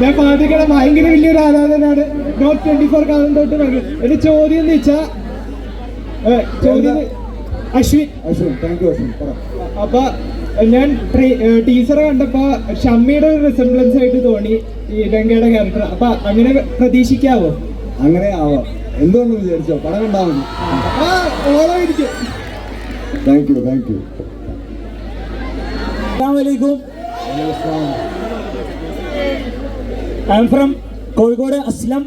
ഞാൻ പാട്ടിക്കട ഭയങ്കര വലിയൊരു ആരാധനാണ് നോട്ട് ട്വന്റി ഫോർ കാലം തൊട്ട് ഭയങ്കര എന്റെ ചോദ്യം എന്ന് വെച്ചാ ചോദ്യം അശ്വിൻ. അശ്വിൻ താങ്ക് യു അശ്വിൻ അപ്പൊ ഞാൻ ടീച്ചറെ കണ്ടപ്പോ ഷമ്മിയുടെ ഒരു റിസംബ്ലൻസ് ആയിട്ട് തോന്നി ഈ ഗംഗയുടെ ക്യാരക്ടർ അപ്പൊ അങ്ങനെ പ്രതീക്ഷിക്കാവോ? അങ്ങനെ ആവാം. എന്തുകൊണ്ടെന്ന് വിചാരിച്ചോ? പടം താങ്ക് യു താങ്ക് യു അസ്സാമലൈക്കും I am from Kozhikode Aslam.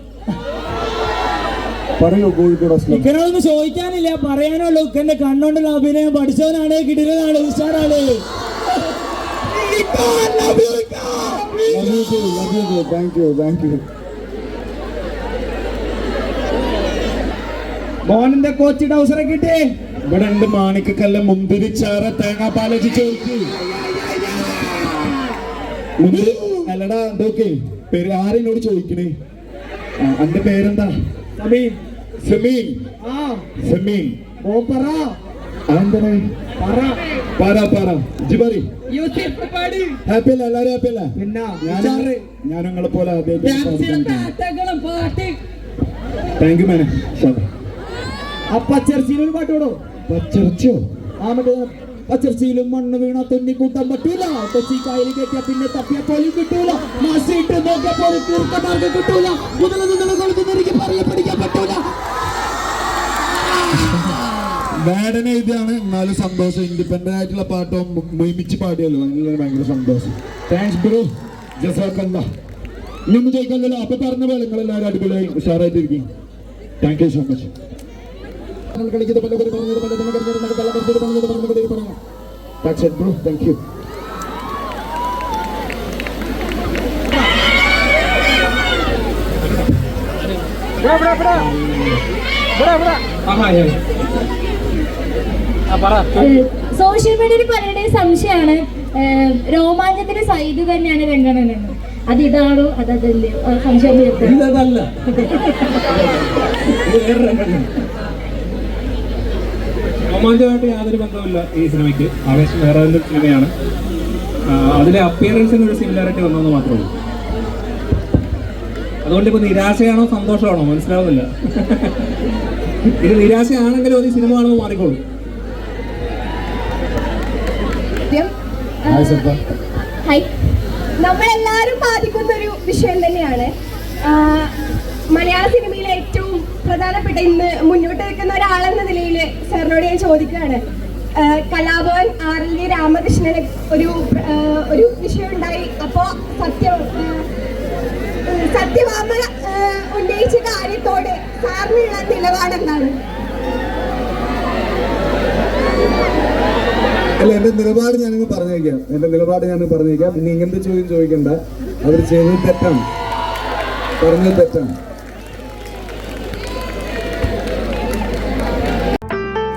പറയൂ കോഴിക്കോട് അസ്ലം. ഇക്കനൊന്നും ചോദിക്കാനില്ല പറയാനുള്ളൂ. ഇക്കന്റെ കണ്ണുകൊണ്ടുള്ള അഭിനയം പഠിച്ചവനാണ് കിടിലനാണ് ഉഷാറാണ്. താങ്ക് യു താങ്ക് യു മോഹനന്റെ കോച്ച് ഡൗസറെ കിട്ടേ ഇവിടെ ഉണ്ട് മാണിക്കക്കല്ല മുന്തിരിച്ചാറ തേങ്ങാപ്പാലച്ച് മുന്തിരി അല്ലടാ എന്തൊക്കെ പേര് ആരെന്നോട് ചോദിക്കണേ? അന്റെ പേരെന്താ? സമീൻ. സമീൻ. ആ. സമീൻ. ഓ പറ. അതെന്താണ്? പറ. പറ പറ. ഇജ്ജ് പറ യൂസഫ് പാട്. ഹാപ്പി അല്ല? എല്ലാരും ഹാപ്പി അല്ല? പിന്നെ ഞാൻ നിങ്ങളെ പോലെ പാട്ടകളും പാട്ട് താങ്ക് യു മാനെ ആ പച്ചർച്ചിയിൽ ഒരു പാട്ട് പാടോ. പച്ചറച്ചോ ആ മറ്റേ പച്ചർച്ചിയിലും മണ്ണ് വീണ തുന്നി കൂട്ടാൻ പറ്റൂല. കൊച്ചി കായൽ കെട്ടിയ പിന്നെ തപ്പിയ പോലും കിട്ടൂല. മാസിട്ട് നോക്കിയപ്പോൾ കിട്ടൂല. മുതല എഴുതിയാണ്. എന്നാലും സന്തോഷം. ഇൻഡിപെൻഡന്റ് ആയിട്ടുള്ള പാട്ടോ മുയിമിച്ച് പാടിയല്ലോ അതിന് ഭയങ്കര സന്തോഷം. താങ്ക്സ് ബ്രോ ജസാക്കല്ല ഇനിയൊന്നും ചോദിക്കാമല്ലോ അപ്പൊ പറഞ്ഞ പോലെ നിങ്ങൾ എല്ലാവരും അടിപൊളിയായി ഉഷാറായിട്ടിരിക്കും താങ്ക് യു സോ മച്ച് കളിക്കുന്നത് പല പല That's it, bro. Thank you. Social മീഡിയയിൽ പലരുടെയും സംശയമാണ്. രോമാഞ്ചത്തിന്റെ സൈഡ് തന്നെയാണ് രംഗണനെന്ന് അത് ഇതാണോ അത് അതല്ലേ സംശയം രോമാഞ്ചമായിട്ട് യാതൊരു ബന്ധവുമില്ല ഈ സിനിമയ്ക്ക്. ആവേശം വേറെ ഒരു സിനിമയാണ്. അതിലെ അപ്പിയറൻസിന് ഒരു സിമിലാരിറ്റി വന്നതെന്ന് മാത്രമേ ഉള്ളൂ. അതുകൊണ്ട് ഇപ്പൊ നിരാശയാണോ സന്തോഷമാണോ മനസ്സിലാവുന്നില്ല. ഇത് നിരാശയാണെങ്കിലും അത് ഈ സിനിമ ആണെന്ന് മാറിക്കോളൂ നമ്മളെല്ലാവരും ബാധിക്കുന്ന ഒരു വിഷയം തന്നെയാണ് മലയാള സിനിമയിലെ ഏറ്റവും പ്രധാനപ്പെട്ട ഇന്ന് മുന്നോട്ട് നിൽക്കുന്ന ഒരാളെന്ന നിലയിൽ സാറിനോട് ഞാൻ ചോദിക്കുകയാണ്. കലാഭവൻ ആർ എൽ ഡി രാമകൃഷ്ണന് ഒരു ഒരു വിഷയം ഉണ്ടായി അപ്പോ സത്യം സത്യവാമ ഉന്നയിച്ച കാര്യത്തോട് സാറിനുള്ള നിലപാടെന്താണ്? അല്ല എന്റെ നിലപാട് ഞാനിങ്ങ് പറഞ്ഞേക്കാം. എന്റെ നിലപാട് ഞാൻ പറഞ്ഞേക്കാം. ഇനി ഇങ്ങനത്തെ ചോദ്യം ചോദിക്കണ്ട. അവർ ചെയ്തത് തെറ്റാണ്. പറഞ്ഞത് തെറ്റാണ്.